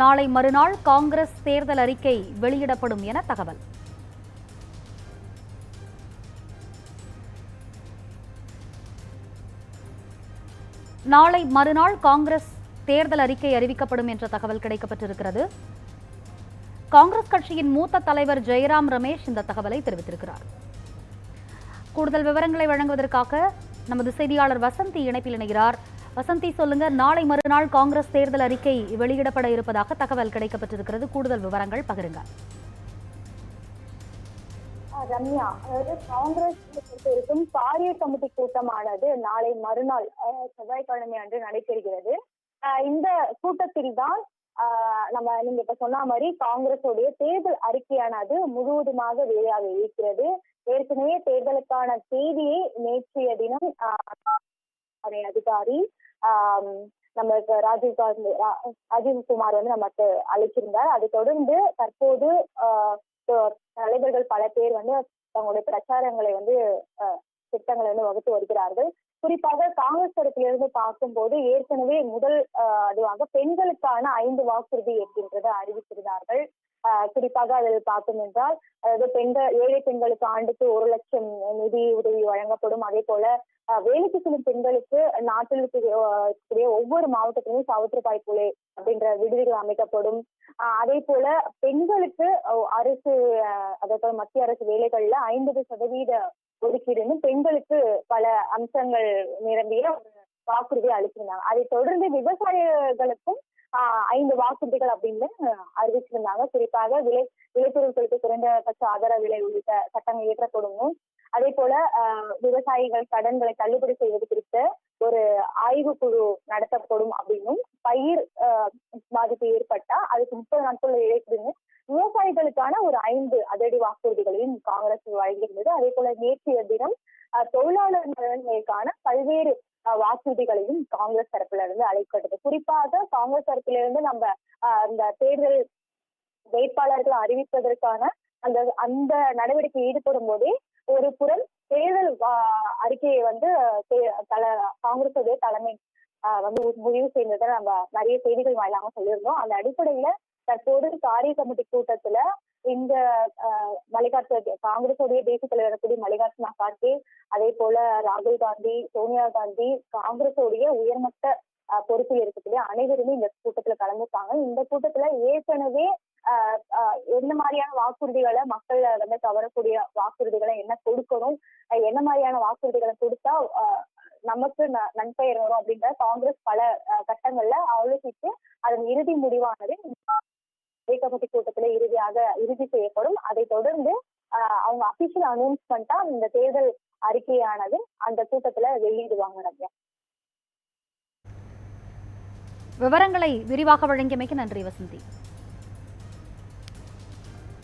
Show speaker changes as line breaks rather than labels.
நாளை மறுநாள் காங்கிரஸ் தேர்தல் அறிக்கை வெளியிடப்படும் என தகவல். நாளை மறுநாள் காங்கிரஸ் தேர்தல் அறிக்கை அறிவிக்கப்படும் என்ற தகவல் கிடைக்கப்பட்டிருக்கிறது. காங்கிரஸ் கட்சியின் மூத்த தலைவர் ஜெயராம் ரமேஷ் இந்த தகவலை தெரிவித்திருக்கிறார். கூடுதல் விவரங்களை வழங்குவதற்காக நமது செய்தியாளர் வசந்தி இணைப்பில் இணைகிறார். வசந்தி சொல்லுங்க. நாளை மறுநாள் காங்கிரஸ் தேர்தல் அறிக்கை வெளியிடப்பட இருப்பதாக தகவல் கிடைக்கப்பட்டிருக்கிறது. கூடுதல் விவரங்கள் பகிருங்க.
ஆஹ் ரம்யா அதாவது காங்கிரஸ் பொறுத்தவரைக்கும் காரிய கமிட்டி கூட்டமானது நாளை மறுநாள் செவ்வாய்க்கிழமை அன்று நடைபெறுகிறது. இந்த கூட்டத்தில் தான் நம்ம நீங்க இப்ப சொன்ன மாதிரி காங்கிரஸுடைய தேர்தல் அறிக்கையானது முழுவதுமாக வெளியாக இருக்கிறது. ஏற்கனவே தேர்தலுக்கான தேதியை நேற்றைய தினம் அதிகாரி நம்மளுக்கு ராஜீவ் காந்தி ராஜீவ் குமார் வந்து நமக்கு அழைச்சிருந்தார். அதை தொடர்ந்து தற்போது ஆஹ் தலைவர்கள் பல பேர் வந்து தங்களுடைய பிரச்சாரங்களை வந்து திட்டங்களை வந்து வகுத்து வருகிறார்கள். குறிப்பாக காங்கிரஸ் தரப்பிலிருந்து பார்க்கும்போது ஏற்கனவே முதல் அஹ், அதுவாக பெண்களுக்கான ஐந்து வாக்குறுதி இருக்கின்றதை அறிவித்திருந்தார்கள். குறிப்பாக அதில் பார்த்தோம் என்றால் அதாவது பெண்கள் ஏழை பெண்களுக்கு ஆண்டுக்கு ஒரு லட்சம் நிதி உதவி வழங்கப்படும். அதே போல அஹ், வேலைக்கு செல்லும் பெண்களுக்கு நாட்டில் இருக்க- இருக்கக்கூடிய ஒவ்வொரு மாவட்டத்திலும் சவுத்திரபாய் புலே அப்படின்ற விடுதிகள் அமைக்கப்படும். ஆஹ் அதே போல பெண்களுக்கு அரசு அதே மத்திய அரசு வேலைகள்ல ஐம்பது சதவீத ஒதுக்கீடுன்னு பெண்களுக்கு பல அம்சங்கள் நிரம்பிய வாக்குறுதி அளிச்சிருந்தாங்க. அதை தொடர்ந்து விவசாயிகளுக்கும் ஐந்து வாக்குறுதிகள் அப்படின்னு அறிவிச்சிருந்தாங்க. குறிப்பாக விலை விளைபொருட்களுக்கு குறைந்தபட்ச ஆதார விலை உள்ளிட்ட சட்டங்கள் இயற்றப்படும். அதே போல விவசாயிகள் கடன்களை தள்ளுபடி செய்வது குறித்த ஒரு ஆய்வுக்குழு நடத்தப்படும் அப்படின்னும் பயிர் ஆஹ், பாதிப்பு ஏற்பட்டா அதுக்கு முப்பது நாட்கள் இழைக்குதுன்னு விவசாயிகளுக்கான ஒரு ஐந்து அதிரடி வாக்குறுதிகளையும் காங்கிரஸ் வழங்கியிருந்தது. அதே போல நேற்றைய தினம் ஆஹ், தொழிலாளர் நலன்களுக்கான பல்வேறு வாக்குறுதிகளையும் காங்கிரஸ் தரப்புல இருந்து அழைக்கப்பட்டது குறிப்பாக காங்கிரஸ் தரப்பில இருந்து நம்ம இந்த தேர்தல் வேட்பாளர்களை அறிவிப்பதற்கான அந்த அந்த நடவடிக்கை ஈடுபடும் போதே ஒரு புறம் தேர்தல் ஆஹ், அறிக்கையை வந்து தல காங்கிரஸுடைய தலைமை ஆஹ், வந்து முடிவு செய்ததை நம்ம நிறைய செய்திகள் வாயிலாக சொல்லியிருந்தோம். அந்த அடிப்படையில தற்போது காரிய கமிட்டி கூட்டத்துல இந்த ஆஹ், மல்லிகார்ஜுன காங்கிரஸுடைய தேசிய தலைவர் கூடிய மல்லிகார்ஜுன கார்கே அதே போல ராகுல் காந்தி சோனியா காந்தி காங்கிரஸோடைய உயர்மட்ட பொறுப்பில் இருக்கக்கூடிய அனைவருமே இந்த கூட்டத்துல கலந்துப்பாங்க. இந்த கூட்டத்துல ஏற்கனவே ஆஹ், என்ன மாதிரியான வாக்குறுதிகளை மக்கள் வந்து கவரக்கூடிய வாக்குறுதிகளை என்ன கொடுக்கணும் என்ன மாதிரியான வாக்குறுதிகளை கொடுத்தா நமக்கு ந- நன்பெயர் வரும் அப்படின்ற காங்கிரஸ் பல கட்டங்கள்ல ஆலோசித்து அதன் இறுதி முடிவானது கமிட்டி கூட்டத்துல இறுதியாக இறுதி செய்யப்படும். அதை தொடர்ந்து அவங்க அபிஷியல் அனௌன்ஸ்மெண்டா இந்த தேர்தல் அறிக்கையானது அந்த கூட்டத்துல வெளியிடுவாங்க ரம்யா.
விவரங்களை விரிவாக வழங்கியமைக்கு நன்றி வசந்தி.